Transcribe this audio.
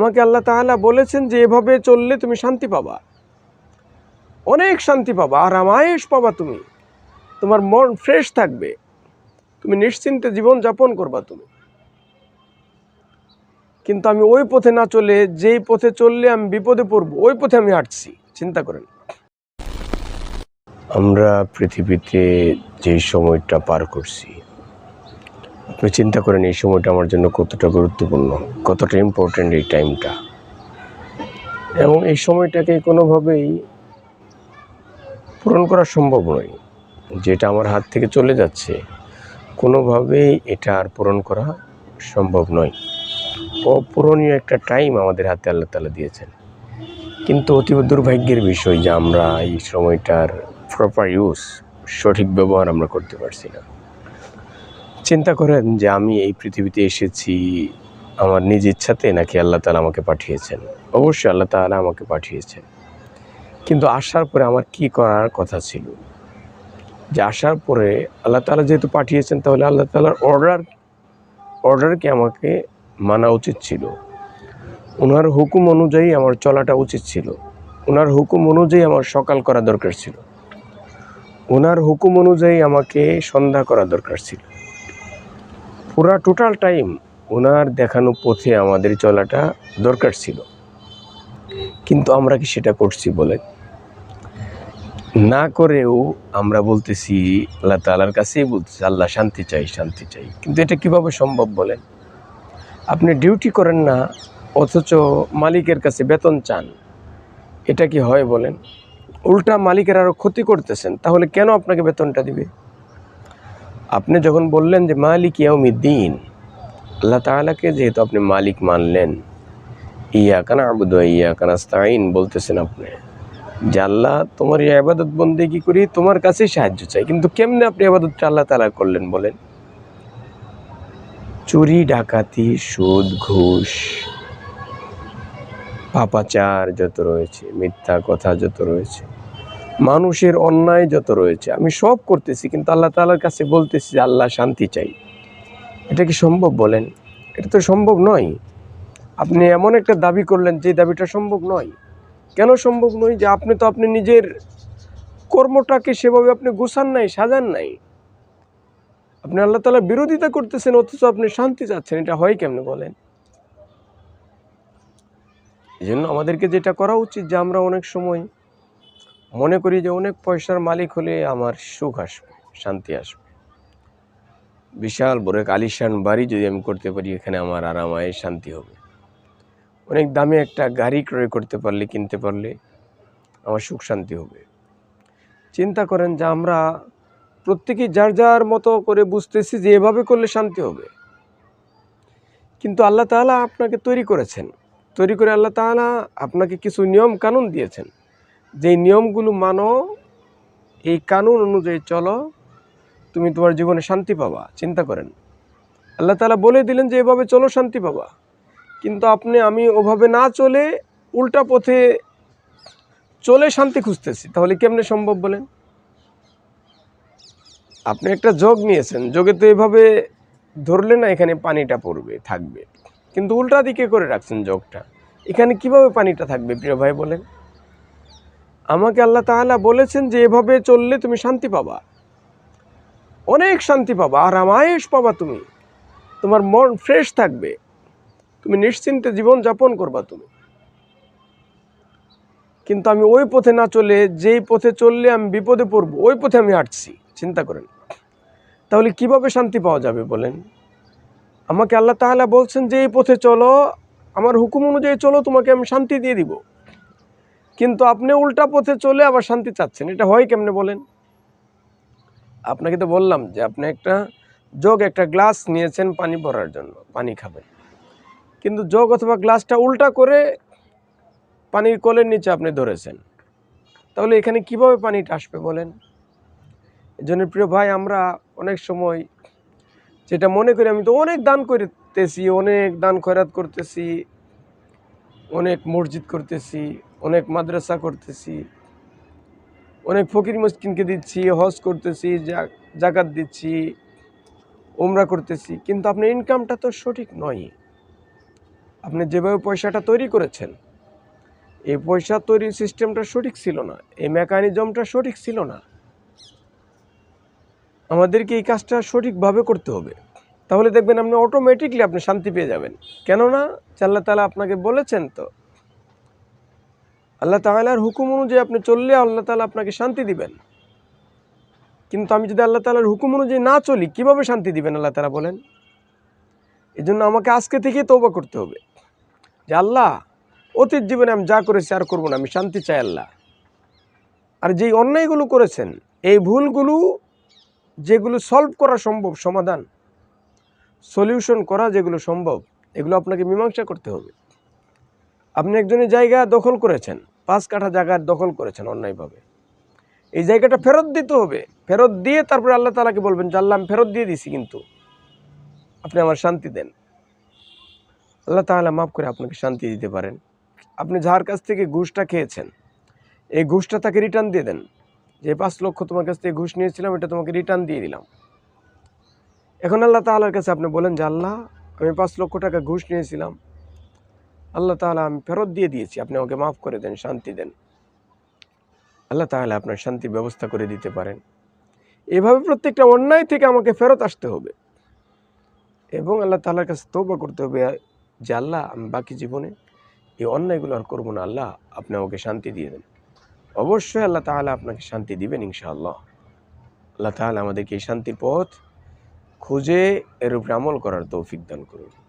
আমাকে আল্লাহ তাআলা বলেছেন যে এভাবে চললে তুমি শান্তি পাবা। অনেক শান্তি পাবা, আর আরামায়েশ পাবা তুমি। তোমার মন ফ্রেশ থাকবে। তুমি নিশ্চিন্তে জীবন যাপন করবা তুমি। কিন্তু আমি ওই পথে না চলে, যেই পথে চললে আমি বিপদে পড়ব, ওই পথে আমি হাঁটছি। চিন্তা করেন। আমরা পৃথিবীতে যে সময়টা পার করছি আপনি চিন্তা করেন এই সময়টা আমার জন্য কতটা গুরুত্বপূর্ণ, কতটা ইম্পর্ট্যান্ট এই টাইমটা এবং এই সময়টাকে কোনোভাবেই পূরণ করা সম্ভব নয়। যেটা আমার হাত থেকে চলে যাচ্ছে, কোনোভাবেই এটা আর পূরণ করা সম্ভব নয়। অপূরণীয় একটা টাইম আমাদের হাতে আল্লাহ তালা দিয়েছেন। কিন্তু অতীব দুর্ভাগ্যের বিষয় যে আমরা এই সময়টার প্রপার ইউজ সঠিক ব্যবহার আমরা করতে পারছি না। চিন্তা করেন যে আমি এই পৃথিবীতে এসেছি, আমার নিজ ইচ্ছাতে নাকি আল্লাহ তালা আমাকে পাঠিয়েছেন? অবশ্যই আল্লাহ তালা আমাকে পাঠিয়েছেন। কিন্তু আসার পরে আমার কি করার কথা ছিল? যে আসার পরে আল্লাহ তালা যেহেতু পাঠিয়েছেন, তাহলে আল্লাহ তালার অর্ডার অর্ডারকে আমাকে মানা উচিত ছিল? ওনার হুকুম অনুযায়ী আমার চলাটা উচিত ছিল। ওনার হুকুম অনুযায়ী আমার সকাল করা দরকার ছিল। ওনার হুকুম অনুযায়ী আমাকে সন্ধ্যা করা দরকার ছিল। পুরা টোটাল টাইম ওনার দেখানো পথে আমাদের চলাটা দরকার ছিল। কিন্তু আমরা কি সেটা করছি বলে? না করেও আমরা বলতেছি, আল্লাহ তালার কাছেই বলতেছি, আল্লাহ শান্তি চাই শান্তি চাই। কিন্তু এটা কীভাবে সম্ভব বলেন? আপনি ডিউটি করেন না, অথচ মালিকের কাছে বেতন চান। এটা কি হয় বলেন? উল্টা মালিকের আরও ক্ষতি করতেছেন, তাহলে কেন আপনাকে বেতনটা দিবে? আপনি যখন বললেন যে মালিক দিন আল্লাহ তাআলাকে যেহেতু আপনি মালিক মানলেন ইয়া কানা আবুদ ইয়া কানাস্তাইন বলতেছেন আপনি, যে আল্লাহ তোমার এই আবাদত বন্দে কি করি তোমার কাছেই সাহায্য চাই কিন্তু কেমনে আপনি আবাদতটা আল্লাহ তাআলা করলেন বলেন? চুরি, ডাকাতি, সুদ, ঘুষ, পাপাচার যত রয়েছে, মিথ্যা কথা যত রয়েছে মানুষের অন্যায় যত রয়েছে, আমি সব করতেছি, কিন্তু আল্লাহ তালার কাছে বলতেছি যে আল্লাহ শান্তি চাই। এটা কি সম্ভব বলেন? এটা তো সম্ভব নয়। আপনি এমন একটা দাবি করলেন যে দাবিটা সম্ভব নয়। কেন সম্ভব নয়? যে আপনি তো আপনি নিজের কর্মটাকে সেভাবে আপনি গুছান নাই, সাজান নাই। আপনি আল্লাহ তালার বিরোধিতা করতেছেন, অথচ আপনি শান্তি চাচ্ছেন, এটা হয় কেমনে বলেন? এই জন্য আমাদেরকে যেটা করা উচিত যে আমরা অনেক সময় মনে করি যে অনেক পয়সার মালিক হলে আমার সুখ আসবে, শান্তি আসবে। বিশাল বড় এক আলিশান বাড়ি যদি আমি করতে পারি, এখানে আমার আরামায় শান্তি হবে। অনেক দামি একটা গাড়ি ক্রয় করতে পারলে, কিনতে পারলে আমার সুখ শান্তি হবে। চিন্তা করেন যে আমরা প্রত্যেকেই যার যার মতো করে বুঝতেছি যে এভাবে করলে শান্তি হবে। কিন্তু আল্লাহ তাআলা আপনাকে তৈরি করেছেন। তৈরি করে আল্লাহ তাআলা আপনাকে কিছু নিয়ম কানুন দিয়েছেন। যেই নিয়মগুলো মানো, এই কানুন অনুযায়ী চলো, তুমি তোমার জীবনে শান্তি পাবা, চিন্তা করেন। আল্লাহ তাআলা বলে দিলেন যে, এভাবে চলো, শান্তি পাবা। কিন্তু আপনি, আমি ওভাবে না চলে, উল্টা পথে চলে শান্তি খুঁজতেছি। তাহলে কেমনে সম্ভব বলেন? আপনি একটা যোগ নিয়েছেন, যোগে তো এভাবে ধরলে না, এখানে পানিটা পড়বে, থাকবে। কিন্তু উল্টা দিকে করে রাখছেন যোগটা। এখানে কীভাবে পানিটা থাকবে, প্রিয় ভাই বলেন? আমাকে আল্লাহ তাআলা বলেছেন যে এভাবে চললে তুমি শান্তি পাবা। অনেক শান্তি পাবা, আর আরামায়েশ পাবা তুমি। তোমার মন ফ্রেশ থাকবে। তুমি নিশ্চিন্তে জীবন যাপন করবা তুমি। কিন্তু আমি ওই পথে না চলে, যেই পথে চললে আমি বিপদে পড়ব, ওই পথে আমি হাঁটছি, চিন্তা করেন। তাহলে কীভাবে শান্তি পাওয়া যাবে বলেন? আমাকে আল্লাহ তাআলা বলছেন যে এই পথে চলো, আমার হুকুম অনুযায়ী চলো, তোমাকে আমি শান্তি দিয়ে দিব। কিন্তু আপনি উল্টা পথে চলে আবার শান্তি চাচ্ছেন। এটা হয় কেমনে বলেন? আপনাকে তো বললাম যে আপনি একটা জগ, একটা গ্লাস নিয়েছেন পানি ভরার জন্য, পানি খাবেন। কিন্তু জগ অথবা গ্লাসটা উল্টা করে পানির কলের নিচে আপনি ধরেছেন। তাহলে এখানে কীভাবে পানিটা আসবে বলেন? এই প্রিয় ভাই, আমরা অনেক সময় যেটা মনে করি, আমি তো অনেক দান করতেছি, অনেক দান খয়রাত করতেছি, অনেক মসজিদ করতেছি অনেক মাদ্রাসা করতেছি, অনেক ফকির মসকিনকে দিচ্ছি, হজ করতেছি জাকাত দিচ্ছি, উমরা করতেছি, কিন্তু আপনার ইনকামটা তো সঠিক নয় আপনি যেভাবে পয়সাটা তৈরি করেছেন, এই পয়সা তৈরির সিস্টেমটা সঠিক ছিল না, এই মেকানিজমটা সঠিক ছিল না। আমাদেরকে এই কাজটা সঠিকভাবে করতে হবে। তাহলে দেখবেন আপনি অটোমেটিকলি আপনি শান্তি পেয়ে যাবেন। কেননা, আল্লাহ তালা আপনাকে বলেছেন তো আল্লাহ তালার হুকুম অনুযায়ী আপনি চললে আল্লাহ তালা আপনাকে শান্তি দিবেন। কিন্তু আমি যদি আল্লাহ তালার হুকুম অনুযায়ী না চলি, কীভাবে শান্তি দিবেন আল্লাহ তালা বলেন? এই জন্য আমাকে আজকে থেকে তৌবা করতে হবে। যে আল্লাহ, অতীত জীবনে আমি যা করেছি আর করব না, আমি শান্তি চাই আল্লাহ। আর যেই অন্যায়গুলো করেছেন, এই ভুলগুলো, যেগুলো সলভ করা সম্ভব, সমাধান সলিউশন করা যেগুলো সম্ভব, এগুলো আপনাকে মীমাংসা করতে হবে। আপনি একজনের জায়গা দখল করেছেন পাঁচ কাঠা জায়গা দখল করেছেন অন্যায়ভাবে। এই জায়গাটা ফেরত দিতে হবে। ফেরত দিয়ে তারপরে আল্লাহ তালাকে বলবেন যে, আল্লাহ, আমি ফেরত দিয়ে দিছি কিন্তু। আপনি আমার শান্তি দেন। আল্লাহ তাহলে মাফ করে আপনাকে শান্তি দিতে পারেন। আপনি যার কাছ থেকে ঘুষটা খেয়েছেন, এই ঘুষটা তাকে রিটার্ন দিয়ে দেন। যে পাঁচ লক্ষ তোমার কাছ থেকে ঘুষ নিয়েছিলাম, এটা তোমাকে রিটার্ন দিয়ে দিলাম। এখন আল্লাহ তাআলার কাছে আপনি বলেন যে, আল্লাহ, আমি পাঁচ লক্ষ টাকা ঘুষ নিয়েছিলাম আল্লাহ তাআলা আমি ফেরত দিয়ে দিয়েছি। আপনি আমাকে মাফ করে দেন, শান্তি দেন। আল্লাহ তাহলে আপনার শান্তির ব্যবস্থা করে দিতে পারেন। এভাবে প্রত্যেকটা অন্যায় থেকে আমাকে ফেরত আসতে হবে। এবং আল্লাহ তাআলার কাছে তৌবা করতে হবে যে, আল্লাহ, আমি বাকি জীবনে এই অন্যায়গুলো আর করব না। আল্লাহ, আপনি আমাকে শান্তি দিয়ে দেন। অবশ্যই আল্লাহ তাআলা আপনাকে শান্তি দিবেন, ইনশাআল্লাহ। আল্লাহ তাআলা আমাদেরকে এই শান্তির পথ খুঁজে এর উপরে আমল করার তৌফিক দান করুন।